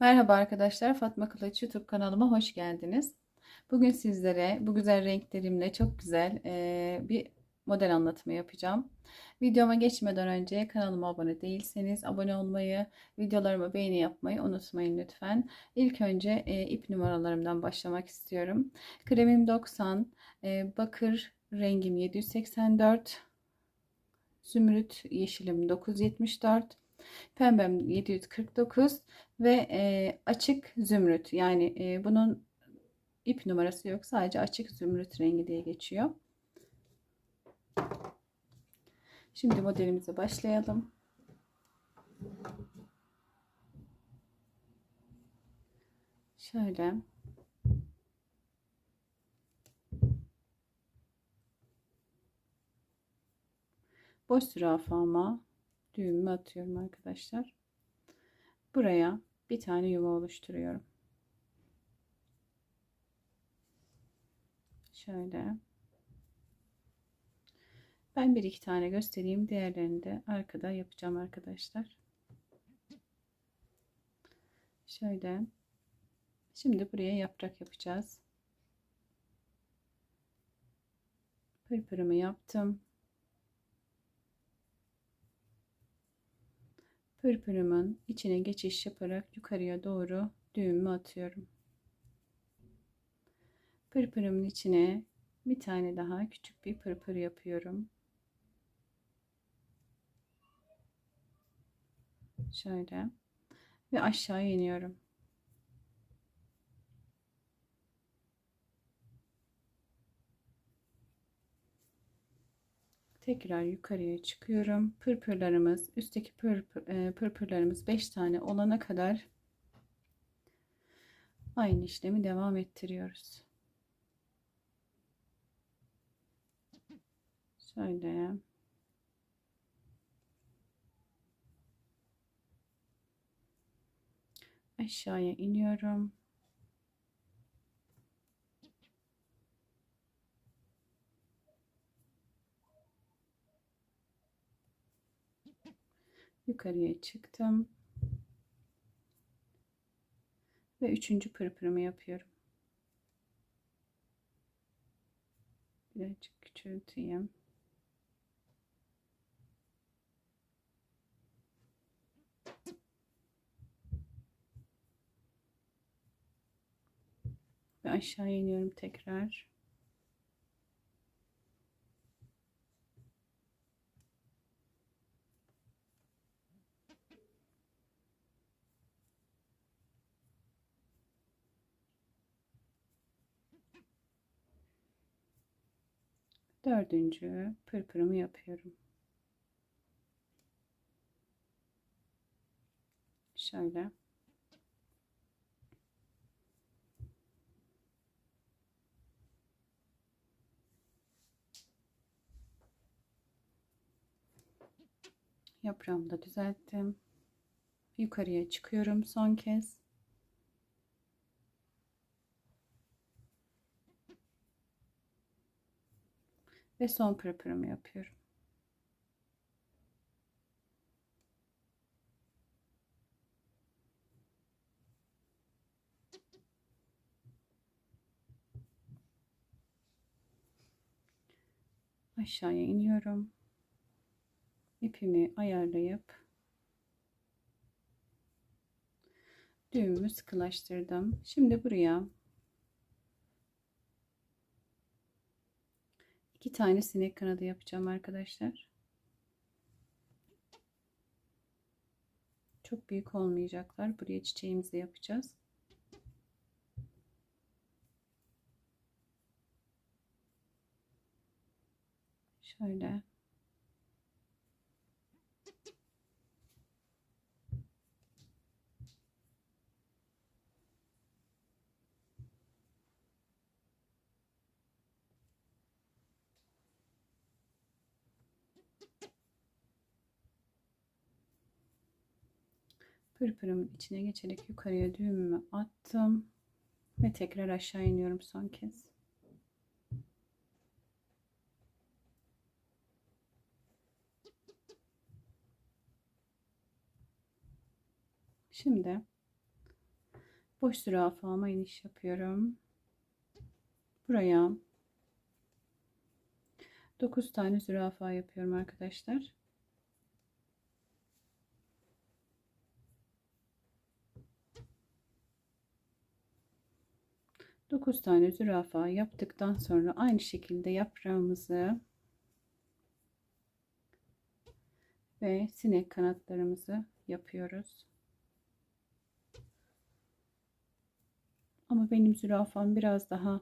Merhaba arkadaşlar, Fatma Kılıç YouTube kanalıma hoş geldiniz. Bugün sizlere bu güzel renklerimle çok güzel e, bir model anlatımı yapacağım. Videoma geçmeden önce kanalıma abone değilseniz abone olmayı, videolarıma beğeni yapmayı unutmayın lütfen. İlk önce e, ip numaralarımdan başlamak istiyorum. Kremim 90, e, bakır rengim 784, zümrüt yeşilim 974, Pembem 749 ve e, açık zümrüt. Yani e, bunun ip numarası yok. Sadece açık zümrüt rengi diye geçiyor. Şimdi modelimize başlayalım. Şöyle. Boş zürafama düğümümü atıyorum arkadaşlar. Buraya bir tane yuva oluşturuyorum. Şöyle. Ben bir iki tane göstereyim. Diğerlerini de arkada yapacağım arkadaşlar. Şöyle. Şimdi buraya yaprak yapacağız. Pırpırımı yaptım. Pırpırımın içine geçiş yaparak yukarıya doğru düğümü atıyorum. Pırpırımın içine bir tane daha küçük bir pırpır yapıyorum. Şöyle ve aşağı iniyorum. Tekrar yukarıya çıkıyorum. Pırpırlarımız, üstteki pırpır, e, pırpırlarımız 5 tane olana kadar aynı işlemi devam ettiriyoruz. Şöyle. Aşağıya iniyorum. Yukarıya çıktım. Ve üçüncü pırpırımı yapıyorum. Birazcık küçülteyim. Ve aşağı iniyorum tekrar. Dördüncü pırpırımı yapıyorum. Şöyle. Yaprağımı da düzelttim. Yukarıya çıkıyorum son kez. Ve son pırpırımı yapıyorum. Aşağıya iniyorum. İpimi ayarlayıp düğümümü sıkılaştırdım. Şimdi buraya iki tane sinek kanadı yapacağım arkadaşlar. Çok büyük olmayacaklar. Buraya çiçeğimizi yapacağız. Şöyle Pırpırımın içine geçerek yukarıya düğümümü attım. Ve tekrar aşağı iniyorum son kez. Şimdi boş zürafama iniş yapıyorum. Buraya 9 tane zürafa yapıyorum arkadaşlar. Dokuz tane zürafa yaptıktan sonra aynı şekilde yaprağımızı ve sinek kanatlarımızı yapıyoruz. Ama benim zürafam biraz daha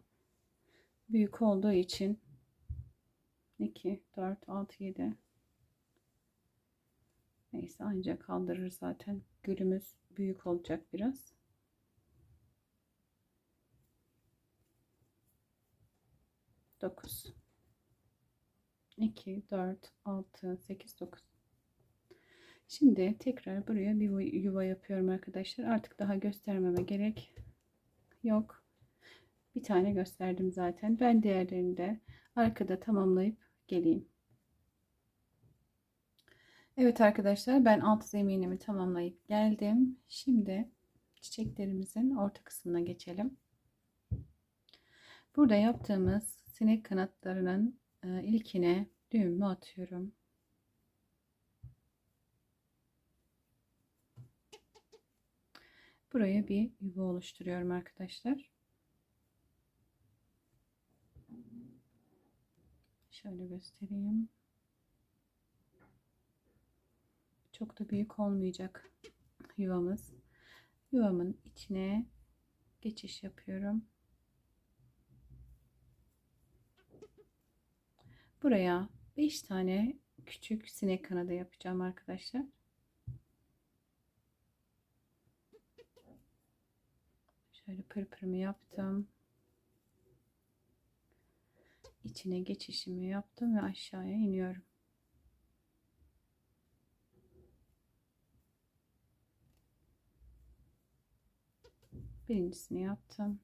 büyük olduğu için 2, 4, 6, 7 neyse ancak kaldırır zaten. Gülümüz büyük olacak biraz. Dokuz. 2, 4, 6, 8, 9. Şimdi tekrar buraya bir yuva yapıyorum arkadaşlar. Artık daha göstermeme gerek yok. Bir tane gösterdim zaten. Ben diğerlerini de arkada tamamlayıp geleyim. Evet arkadaşlar ben alt zeminimi tamamlayıp geldim. Şimdi çiçeklerimizin orta kısmına geçelim. Burada yaptığımız sinek kanatlarının e, ilkine düğümü atıyorum. Buraya bir yuva oluşturuyorum arkadaşlar. Şöyle göstereyim. Çok da büyük olmayacak yuvamız. Yuvamın içine geçiş yapıyorum. Buraya 5 tane küçük sinek kanadı yapacağım arkadaşlar. Şöyle pırpırımı yaptım. İçine geçişimi yaptım ve aşağıya iniyorum. Birincisini yaptım.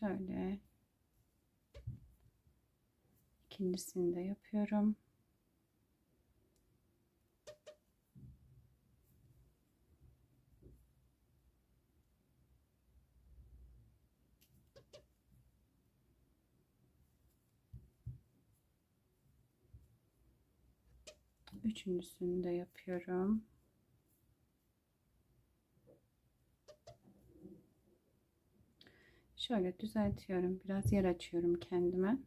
Şöyle ikincisini de yapıyorum. Üçüncüsünü de yapıyorum. Şöyle düzeltiyorum. Biraz yer açıyorum kendime.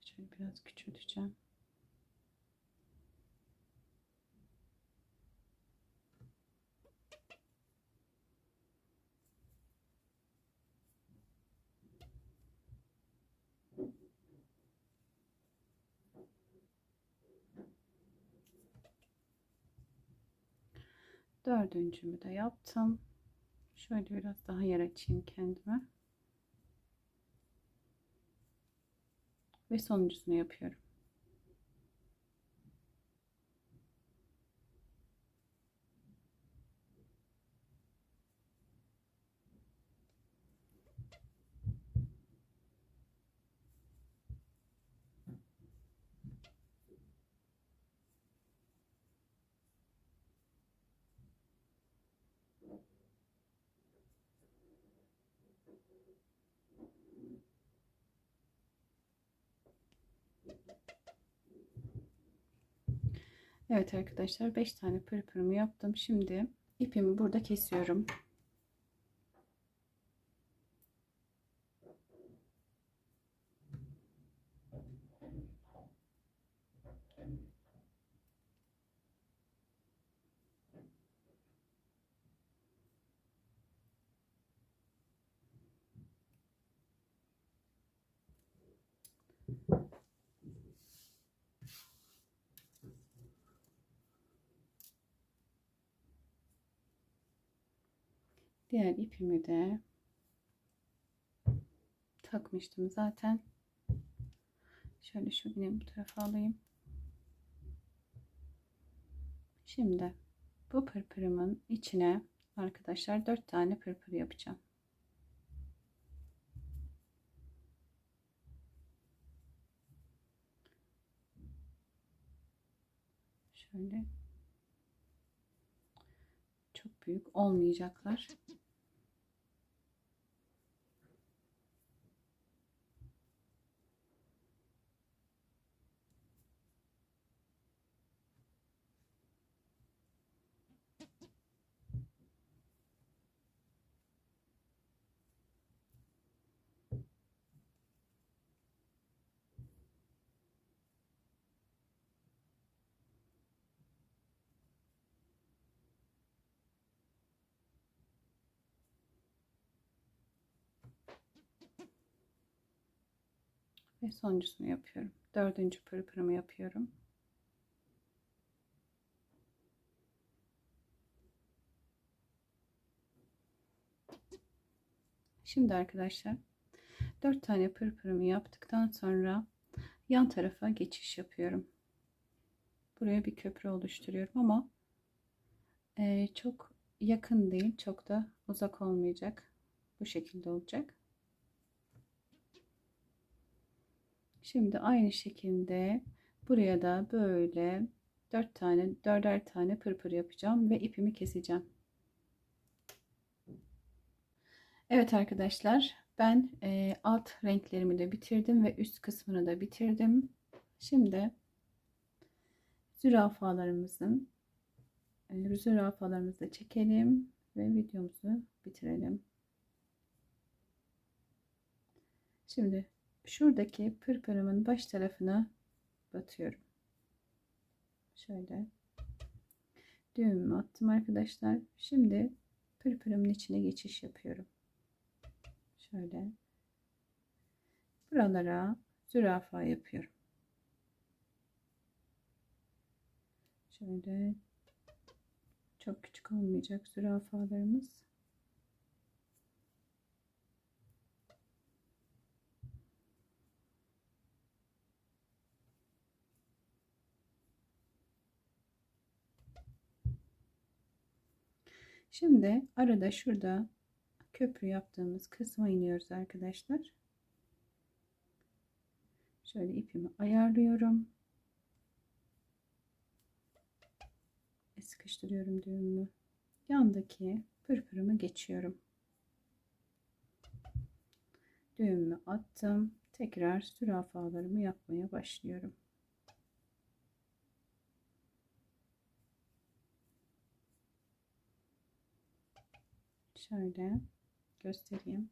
Şöyle biraz küçülteceğim. Dördüncümü de yaptım. Şöyle biraz daha yer açayım kendime. Ve sonuncusunu yapıyorum. Evet arkadaşlar 5 tane pırpırımı yaptım. Şimdi ipimi burada kesiyorum. Diğer ipimi de takmıştım zaten. Şöyle şu yine bu tarafa alayım. Şimdi bu pırpırımın içine arkadaşlar 4 tane pırpır yapacağım. Şöyle çok büyük olmayacaklar. Ve sonuncusunu yapıyorum. Dördüncü pırpırımı yapıyorum. Şimdi arkadaşlar 4 tane pırpırımı yaptıktan sonra yan tarafa geçiş yapıyorum. Buraya bir köprü oluşturuyorum ama e, çok yakın değil, çok da uzak olmayacak. Bu şekilde olacak. Şimdi aynı şekilde buraya da böyle 4 tane, 4'er tane pırpır yapacağım ve ipimi keseceğim. Evet arkadaşlar ben e, alt renklerimi de bitirdim ve üst kısmını da bitirdim. Şimdi zürafalarımızın e, zürafalarımızı da çekelim ve videomuzu bitirelim. Şimdi şuradaki pırpırımın baş tarafına batıyorum. Şöyle düğümümü attım arkadaşlar. Şimdi pırpırımın içine geçiş yapıyorum. Şöyle buralara zürafa yapıyorum. Şöyle çok küçük olmayacak zürafalarımız. Şimdi arada şurada köprü yaptığımız kısma iniyoruz arkadaşlar. Şöyle ipimi ayarlıyorum. Sıkıştırıyorum düğümü. Yandaki pırpırımı geçiyorum. Düğümü attım. Tekrar zürafalarımı yapmaya başlıyorum. Şöyle göstereyim.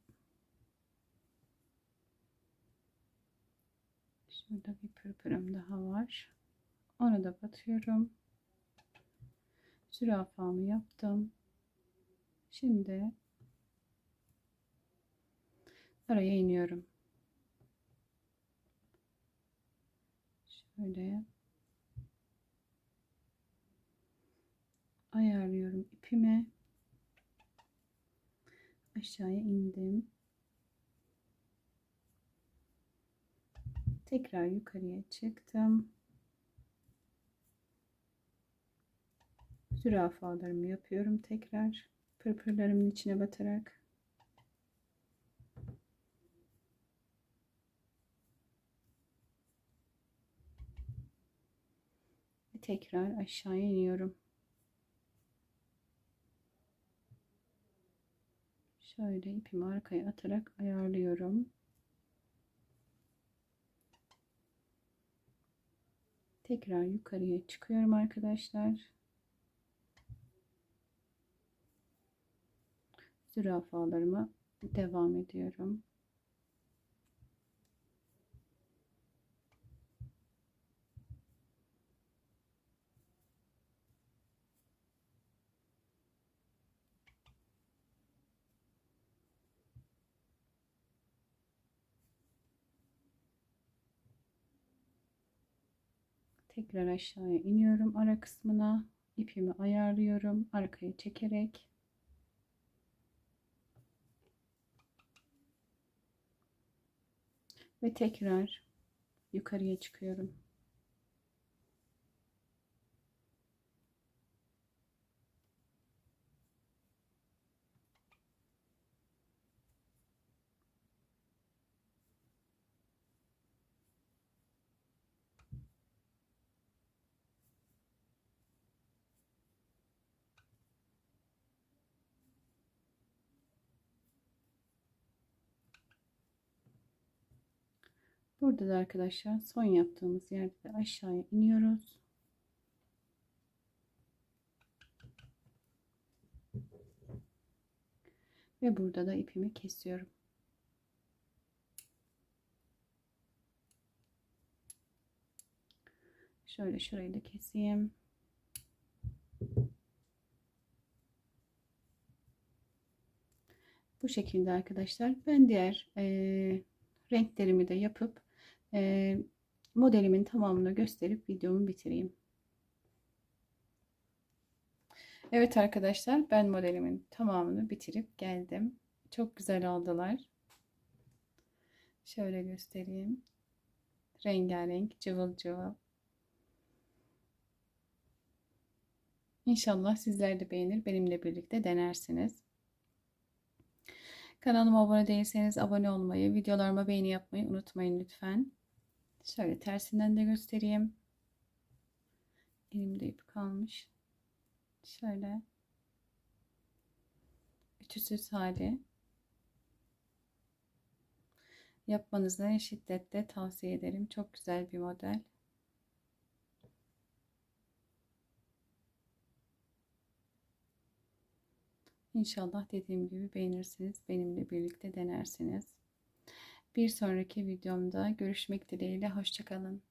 Şurada bir pırpırım daha var. Onu da batıyorum. Zürafamı yaptım. Şimdi araya iniyorum. Şöyle ayarlıyorum ipimi aşağıya indim. Tekrar yukarıya çıktım. Zürafalarımı yapıyorum tekrar. Pırpırlarımın içine batarak. Ve tekrar aşağıya iniyorum. Şöyle ipimi arkaya atarak ayarlıyorum. Tekrar yukarıya çıkıyorum arkadaşlar. Zürafalarıma devam ediyorum. Tekrar aşağıya iniyorum ara kısmına. ipimi ayarlıyorum. Arkaya çekerek. Ve tekrar yukarıya çıkıyorum. Burada da arkadaşlar son yaptığımız yerde de aşağıya iniyoruz. Ve burada da ipimi kesiyorum. Şöyle şurayı da keseyim. Bu şekilde arkadaşlar. Ben diğer e, renklerimi de yapıp e, modelimin tamamını gösterip videomu bitireyim. Evet arkadaşlar ben modelimin tamamını bitirip geldim. Çok güzel oldular. Şöyle göstereyim. Rengarenk, cıvıl cıvıl. İnşallah sizler de beğenir, benimle birlikte denersiniz. Kanalıma abone değilseniz abone olmayı, videolarıma beğeni yapmayı unutmayın lütfen. Şöyle tersinden de göstereyim. Elimde ip kalmış. Şöyle. Ütüsüz hali. Yapmanızı şiddetle tavsiye ederim. Çok güzel bir model. İnşallah dediğim gibi beğenirsiniz. Benimle birlikte denersiniz. Bir sonraki videomda görüşmek dileğiyle. Hoşçakalın.